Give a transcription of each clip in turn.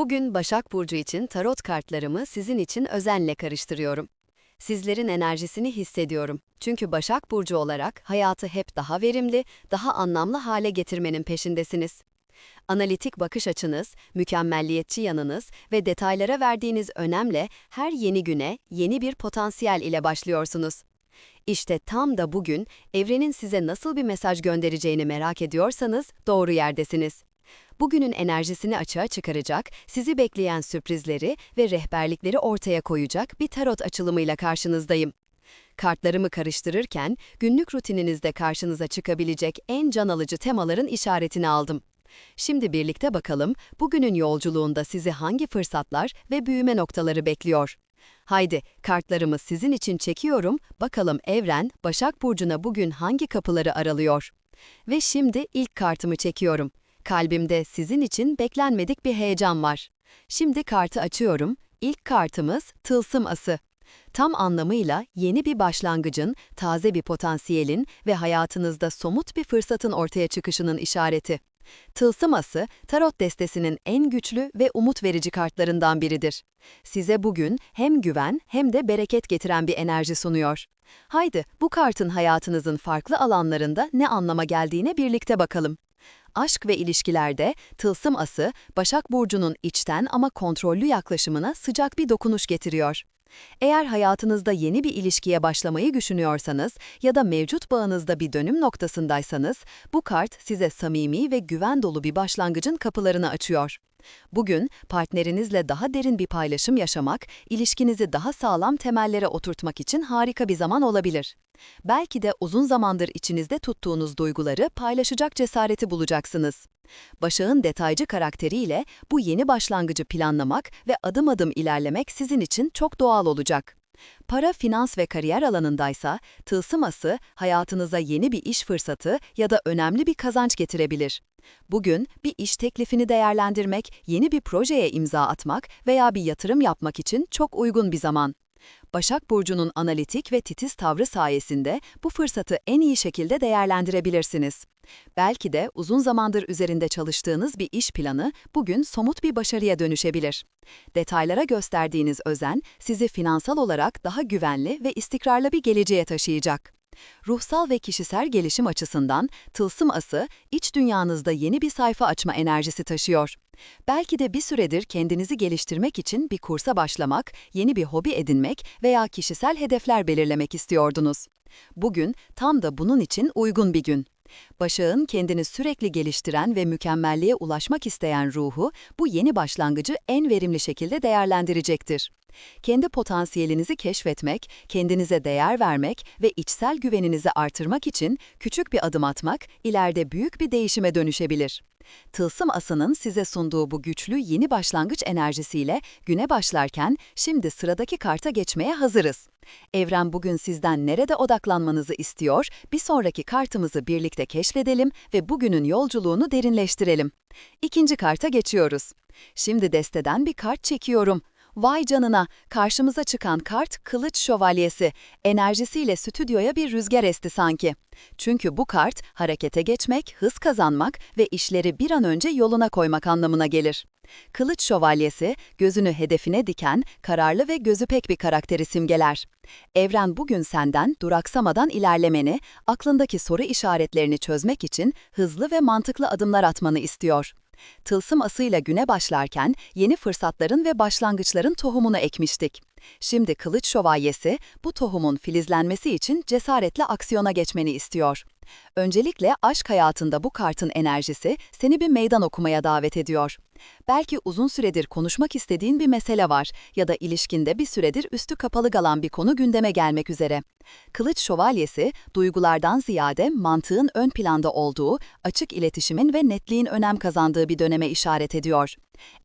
Bugün Başak Burcu için tarot kartlarımı sizin için özenle karıştırıyorum. Sizlerin enerjisini hissediyorum. Çünkü Başak Burcu olarak hayatı hep daha verimli, daha anlamlı hale getirmenin peşindesiniz. Analitik bakış açınız, mükemmelliyetçi yanınız ve detaylara verdiğiniz önemle her yeni güne yeni bir potansiyel ile başlıyorsunuz. İşte tam da bugün evrenin size nasıl bir mesaj göndereceğini merak ediyorsanız doğru yerdesiniz. Bugünün enerjisini açığa çıkaracak, sizi bekleyen sürprizleri ve rehberlikleri ortaya koyacak bir tarot açılımıyla karşınızdayım. Kartlarımı karıştırırken günlük rutininizde karşınıza çıkabilecek en can alıcı temaların işaretini aldım. Şimdi birlikte bakalım bugünün yolculuğunda sizi hangi fırsatlar ve büyüme noktaları bekliyor. Haydi kartlarımı sizin için çekiyorum, bakalım evren Başak Burcu'na bugün hangi kapıları aralıyor. Ve şimdi ilk kartımı çekiyorum. Kalbimde sizin için beklenmedik bir heyecan var. Şimdi kartı açıyorum. İlk kartımız Tılsım Ası. Tam anlamıyla yeni bir başlangıcın, taze bir potansiyelin ve hayatınızda somut bir fırsatın ortaya çıkışının işareti. Tılsım Ası, tarot destesinin en güçlü ve umut verici kartlarından biridir. Size bugün hem güven hem de bereket getiren bir enerji sunuyor. Haydi bu kartın hayatınızın farklı alanlarında ne anlama geldiğine birlikte bakalım. Aşk ve ilişkilerde tılsım ası, Başak Burcu'nun içten ama kontrollü yaklaşımına sıcak bir dokunuş getiriyor. Eğer hayatınızda yeni bir ilişkiye başlamayı düşünüyorsanız ya da mevcut bağınızda bir dönüm noktasındaysanız, bu kart size samimi ve güven dolu bir başlangıcın kapılarını açıyor. Bugün partnerinizle daha derin bir paylaşım yaşamak, ilişkinizi daha sağlam temellere oturtmak için harika bir zaman olabilir. Belki de uzun zamandır içinizde tuttuğunuz duyguları paylaşacak cesareti bulacaksınız. Başak'ın detaycı karakteriyle bu yeni başlangıcı planlamak ve adım adım ilerlemek sizin için çok doğal olacak. Para, finans ve kariyer alanındaysa, tılsım ası hayatınıza yeni bir iş fırsatı ya da önemli bir kazanç getirebilir. Bugün bir iş teklifini değerlendirmek, yeni bir projeye imza atmak veya bir yatırım yapmak için çok uygun bir zaman. Başak Burcu'nun analitik ve titiz tavrı sayesinde bu fırsatı en iyi şekilde değerlendirebilirsiniz. Belki de uzun zamandır üzerinde çalıştığınız bir iş planı bugün somut bir başarıya dönüşebilir. Detaylara gösterdiğiniz özen sizi finansal olarak daha güvenli ve istikrarlı bir geleceğe taşıyacak. Ruhsal ve kişisel gelişim açısından tılsım ası, iç dünyanızda yeni bir sayfa açma enerjisi taşıyor. Belki de bir süredir kendinizi geliştirmek için bir kursa başlamak, yeni bir hobi edinmek veya kişisel hedefler belirlemek istiyordunuz. Bugün tam da bunun için uygun bir gün. Başak'ın kendini sürekli geliştiren ve mükemmelliğe ulaşmak isteyen ruhu bu yeni başlangıcı en verimli şekilde değerlendirecektir. Kendi potansiyelinizi keşfetmek, kendinize değer vermek ve içsel güveninizi artırmak için küçük bir adım atmak ileride büyük bir değişime dönüşebilir. Tılsım asının size sunduğu bu güçlü yeni başlangıç enerjisiyle güne başlarken şimdi sıradaki karta geçmeye hazırız. Evren bugün sizden nerede odaklanmanızı istiyor, bir sonraki kartımızı birlikte keşfedelim ve bugünün yolculuğunu derinleştirelim. İkinci karta geçiyoruz. Şimdi desteden bir kart çekiyorum. Vay canına, karşımıza çıkan kart Kılıç Şövalyesi. Enerjisiyle stüdyoya bir rüzgar esti sanki. Çünkü bu kart harekete geçmek, hız kazanmak ve işleri bir an önce yoluna koymak anlamına gelir. Kılıç Şövalyesi, gözünü hedefine diken, kararlı ve gözü pek bir karakteri simgeler. Evren bugün senden duraksamadan ilerlemeni, aklındaki soru işaretlerini çözmek için hızlı ve mantıklı adımlar atmanı istiyor. Tılsım asıyla güne başlarken yeni fırsatların ve başlangıçların tohumunu ekmiştik. Şimdi Kılıç Şövalyesi bu tohumun filizlenmesi için cesaretle aksiyona geçmeni istiyor. Öncelikle aşk hayatında bu kartın enerjisi seni bir meydan okumaya davet ediyor. Belki uzun süredir konuşmak istediğin bir mesele var ya da ilişkinde bir süredir üstü kapalı kalan bir konu gündeme gelmek üzere. Kılıç Şövalyesi, duygulardan ziyade mantığın ön planda olduğu, açık iletişimin ve netliğin önem kazandığı bir döneme işaret ediyor.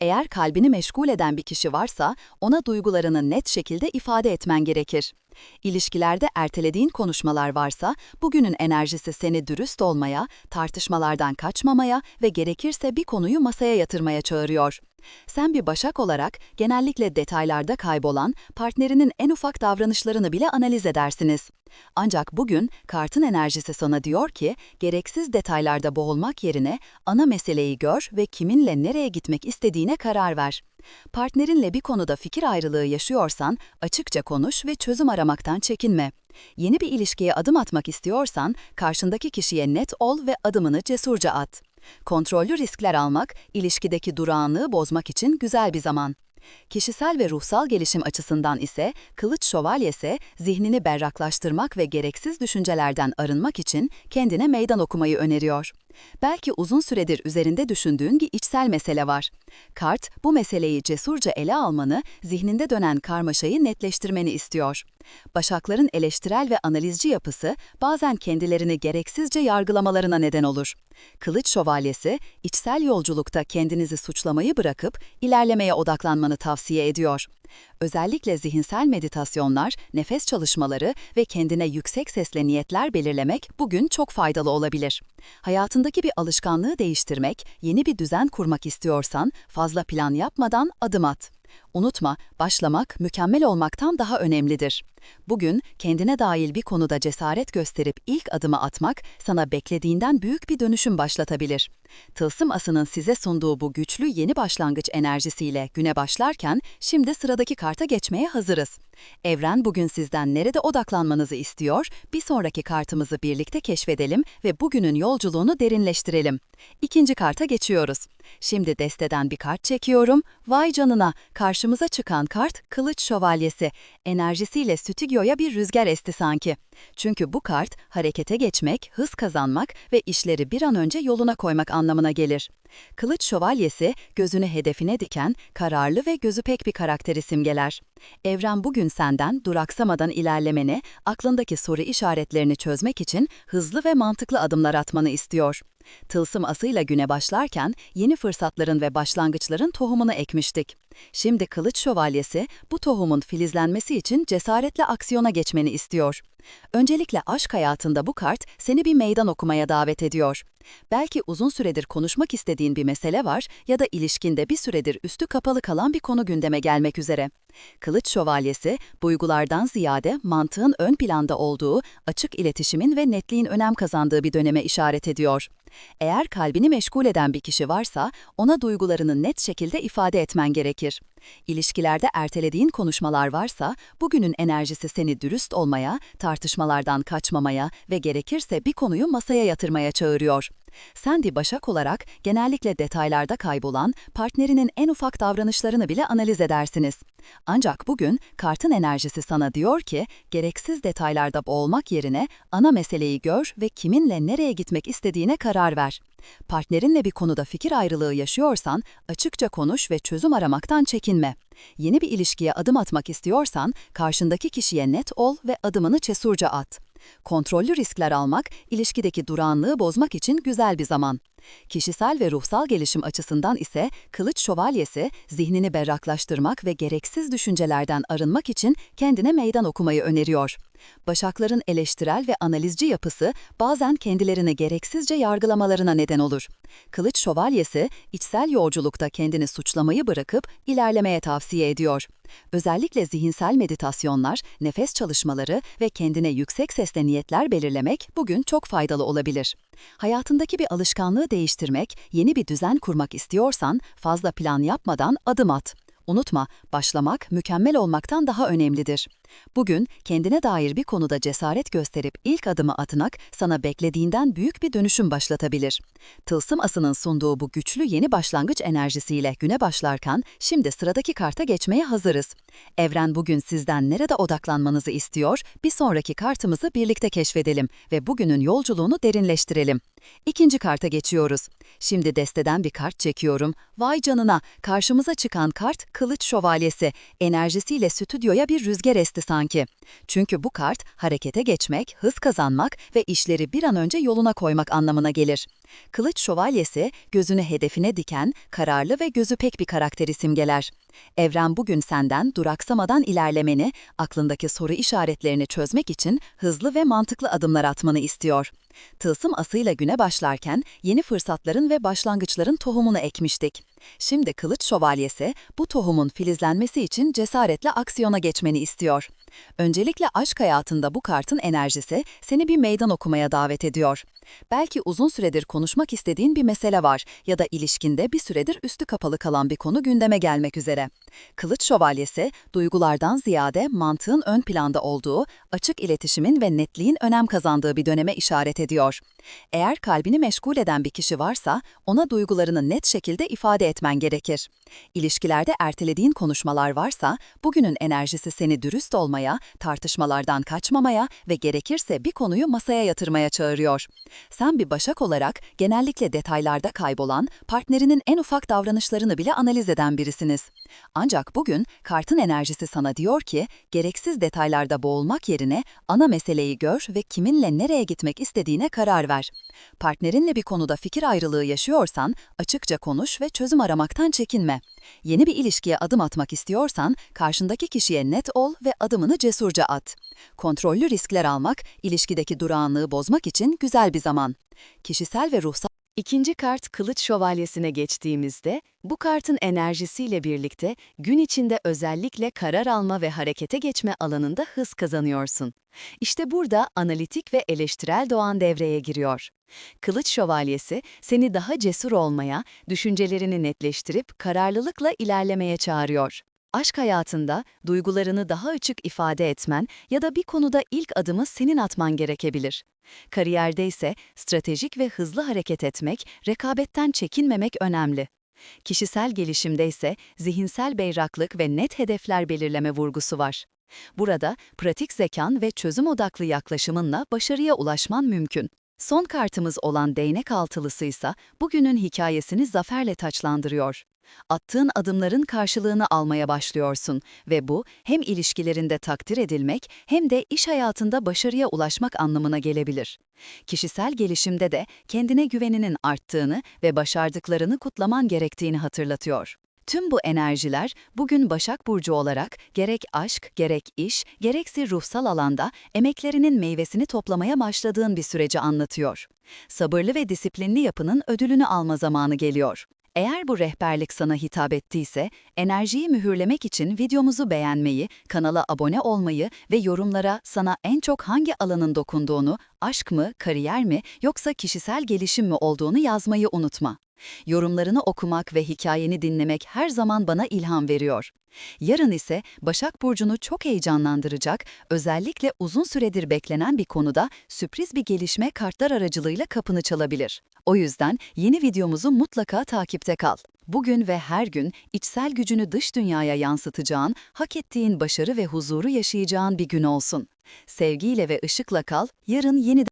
Eğer kalbini meşgul eden bir kişi varsa, ona duygularını net şekilde ifade etmen gerekir. İlişkilerde ertelediğin konuşmalar varsa, bugünün enerjisi seni dürüst olmaya, tartışmalardan kaçmamaya ve gerekirse bir konuyu masaya yatırmaya çağırıyor. Sen bir başak olarak genellikle detaylarda kaybolan partnerinin en ufak davranışlarını bile analiz edersiniz. Ancak bugün kartın enerjisi sana diyor ki, gereksiz detaylarda boğulmak yerine ana meseleyi gör ve kiminle nereye gitmek istediğine karar ver. Partnerinle bir konuda fikir ayrılığı yaşıyorsan açıkça konuş ve çözüm aramaktan çekinme. Yeni bir ilişkiye adım atmak istiyorsan karşındaki kişiye net ol ve adımını cesurca at. Kontrollü riskler almak, ilişkideki durağanlığı bozmak için güzel bir zaman. Kişisel ve ruhsal gelişim açısından ise Kılıç Şövalyesi, zihnini berraklaştırmak ve gereksiz düşüncelerden arınmak için kendine meydan okumayı öneriyor. Belki uzun süredir üzerinde düşündüğün bir içsel mesele var. Kart, bu meseleyi cesurca ele almanı, zihninde dönen karmaşayı netleştirmeni istiyor. Başakların eleştirel ve analizci yapısı bazen kendilerini gereksizce yargılamalarına neden olur. Kılıç Şövalyesi, içsel yolculukta kendinizi suçlamayı bırakıp ilerlemeye odaklanmanı tavsiye ediyor. Özellikle zihinsel meditasyonlar, nefes çalışmaları ve kendine yüksek sesle niyetler belirlemek bugün çok faydalı olabilir. Hayatındaki bir alışkanlığı değiştirmek, yeni bir düzen kurmak istiyorsan fazla plan yapmadan adım at. Unutma, başlamak mükemmel olmaktan daha önemlidir. Bugün kendine dahil bir konuda cesaret gösterip ilk adımı atmak sana beklediğinden büyük bir dönüşüm başlatabilir. Tılsım asının size sunduğu bu güçlü yeni başlangıç enerjisiyle güne başlarken şimdi sıradaki karta geçmeye hazırız. Evren bugün sizden nerede odaklanmanızı istiyor, bir sonraki kartımızı birlikte keşfedelim ve bugünün yolculuğunu derinleştirelim. İkinci karta geçiyoruz. Şimdi desteden bir kart çekiyorum. Vay canına, karşımıza çıkan kart Kılıç Şövalyesi. Enerjisiyle stüdyoya bir rüzgar esti sanki. Çünkü bu kart harekete geçmek, hız kazanmak ve işleri bir an önce yoluna koymak anlamına gelir. Kılıç Şövalyesi, gözünü hedefine diken, kararlı ve gözü pek bir karakteri simgeler. Evren bugün senden duraksamadan ilerlemeni, aklındaki soru işaretlerini çözmek için hızlı ve mantıklı adımlar atmanı istiyor. Tılsım asıyla güne başlarken yeni fırsatların ve başlangıçların tohumunu ekmiştik. Şimdi Kılıç Şövalyesi bu tohumun filizlenmesi için cesaretle aksiyona geçmeni istiyor. Öncelikle aşk hayatında bu kart seni bir meydan okumaya davet ediyor. Belki uzun süredir konuşmak istediğin bir mesele var ya da ilişkinde bir süredir üstü kapalı kalan bir konu gündeme gelmek üzere. Kılıç Şövalyesi, duygulardan ziyade mantığın ön planda olduğu, açık iletişimin ve netliğin önem kazandığı bir döneme işaret ediyor. Eğer kalbini meşgul eden bir kişi varsa, ona duygularını net şekilde ifade etmen gerekir. İlişkilerde ertelediğin konuşmalar varsa, bugünün enerjisi seni dürüst olmaya, tartışmalardan kaçmamaya ve gerekirse bir konuyu masaya yatırmaya çağırıyor. Sandy Başak olarak genellikle detaylarda kaybolan partnerinin en ufak davranışlarını bile analiz edersiniz. Ancak bugün kartın enerjisi sana diyor ki, gereksiz detaylarda boğulmak yerine ana meseleyi gör ve kiminle nereye gitmek istediğine karar ver. Partnerinle bir konuda fikir ayrılığı yaşıyorsan, açıkça konuş ve çözüm aramaktan çekinme. Yeni bir ilişkiye adım atmak istiyorsan, karşındaki kişiye net ol ve adımını cesurca at. Kontrollü riskler almak, ilişkideki durağanlığı bozmak için güzel bir zaman. Kişisel ve ruhsal gelişim açısından ise Kılıç Şövalyesi, zihnini berraklaştırmak ve gereksiz düşüncelerden arınmak için kendine meydan okumayı öneriyor. Başakların eleştirel ve analizci yapısı bazen kendilerini gereksizce yargılamalarına neden olur. Kılıç Şövalyesi, içsel yolculukta kendini suçlamayı bırakıp ilerlemeye tavsiye ediyor. Özellikle zihinsel meditasyonlar, nefes çalışmaları ve kendine yüksek sesle niyetler belirlemek bugün çok faydalı olabilir. Hayatındaki bir alışkanlığı değiştirmek, yeni bir düzen kurmak istiyorsan fazla plan yapmadan adım at. Unutma, başlamak mükemmel olmaktan daha önemlidir. Bugün kendine dair bir konuda cesaret gösterip ilk adımı atmak sana beklediğinden büyük bir dönüşüm başlatabilir. Tılsım asının sunduğu bu güçlü yeni başlangıç enerjisiyle güne başlarken şimdi sıradaki karta geçmeye hazırız. Evren bugün sizden nerede odaklanmanızı istiyor, bir sonraki kartımızı birlikte keşfedelim ve bugünün yolculuğunu derinleştirelim. İkinci karta geçiyoruz. Şimdi desteden bir kart çekiyorum. Vay canına, karşımıza çıkan kart Kılıç Şövalyesi. Enerjisiyle stüdyoya bir rüzgar esti sanki. Çünkü bu kart harekete geçmek, hız kazanmak ve işleri bir an önce yoluna koymak anlamına gelir. Kılıç şövalyesi, gözünü hedefine diken, kararlı ve gözü pek bir karakteri simgeler. Evren bugün senden duraksamadan ilerlemeni, aklındaki soru işaretlerini çözmek için hızlı ve mantıklı adımlar atmanı istiyor. Tılsım asıyla güne başlarken yeni fırsatların ve başlangıçların tohumunu ekmiştik. Şimdi Kılıç Şövalyesi bu tohumun filizlenmesi için cesaretle aksiyona geçmeni istiyor. Öncelikle aşk hayatında bu kartın enerjisi seni bir meydan okumaya davet ediyor. Belki uzun süredir konuşmak istediğin bir mesele var ya da ilişkinde bir süredir üstü kapalı kalan bir konu gündeme gelmek üzere. Kılıç Şövalyesi, duygulardan ziyade mantığın ön planda olduğu, açık iletişimin ve netliğin önem kazandığı bir döneme işaret ediyor. Eğer kalbini meşgul eden bir kişi varsa, ona duygularını net şekilde ifade etmen gerekir. İlişkilerde ertelediğin konuşmalar varsa, bugünün enerjisi seni dürüst olmaya, tartışmalardan kaçmamaya ve gerekirse bir konuyu masaya yatırmaya çağırıyor. Sen bir başak olarak genellikle detaylarda kaybolan, partnerinin en ufak davranışlarını bile analiz eden birisiniz. Ancak bugün kartın enerjisi sana diyor ki, gereksiz detaylarda boğulmak yerine ana meseleyi gör ve kiminle nereye gitmek istediğine karar ver. Partnerinle bir konuda fikir ayrılığı yaşıyorsan, açıkça konuş ve çözüm aramaktan çekinme. Yeni bir ilişkiye adım atmak istiyorsan, karşındaki kişiye net ol ve adımını cesurca at. Kontrollü riskler almak, ilişkideki durağanlığı bozmak için güzel bir zaman. Kişisel ve ruhsal İkinci kart Kılıç Şövalyesi'ne geçtiğimizde, bu kartın enerjisiyle birlikte gün içinde özellikle karar alma ve harekete geçme alanında hız kazanıyorsun. İşte burada analitik ve eleştirel doğan devreye giriyor. Kılıç Şövalyesi seni daha cesur olmaya, düşüncelerini netleştirip kararlılıkla ilerlemeye çağırıyor. Aşk hayatında duygularını daha açık ifade etmen ya da bir konuda ilk adımı senin atman gerekebilir. Kariyerde ise stratejik ve hızlı hareket etmek, rekabetten çekinmemek önemli. Kişisel gelişimde ise zihinsel beyraklık ve net hedefler belirleme vurgusu var. Burada pratik zekan ve çözüm odaklı yaklaşımınla başarıya ulaşman mümkün. Son kartımız olan değnek altılısı ise bugünün hikayesini zaferle taçlandırıyor. Attığın adımların karşılığını almaya başlıyorsun ve bu hem ilişkilerinde takdir edilmek hem de iş hayatında başarıya ulaşmak anlamına gelebilir. Kişisel gelişimde de kendine güveninin arttığını ve başardıklarını kutlaman gerektiğini hatırlatıyor. Tüm bu enerjiler bugün Başak Burcu olarak gerek aşk, gerek iş, gerekse ruhsal alanda emeklerinin meyvesini toplamaya başladığın bir süreci anlatıyor. Sabırlı ve disiplinli yapının ödülünü alma zamanı geliyor. Eğer bu rehberlik sana hitap ettiyse, enerjiyi mühürlemek için videomuzu beğenmeyi, kanala abone olmayı ve yorumlara sana en çok hangi alanın dokunduğunu, aşk mı, kariyer mi yoksa kişisel gelişim mi olduğunu yazmayı unutma. Yorumlarını okumak ve hikayeni dinlemek her zaman bana ilham veriyor. Yarın ise Başak Burcu'nu çok heyecanlandıracak, özellikle uzun süredir beklenen bir konuda sürpriz bir gelişme kartlar aracılığıyla kapını çalabilir. O yüzden yeni videomuzu mutlaka takipte kal. Bugün ve her gün içsel gücünü dış dünyaya yansıtacağın, hak ettiğin başarı ve huzuru yaşayacağın bir gün olsun. Sevgiyle ve ışıkla kal, yarın yeniden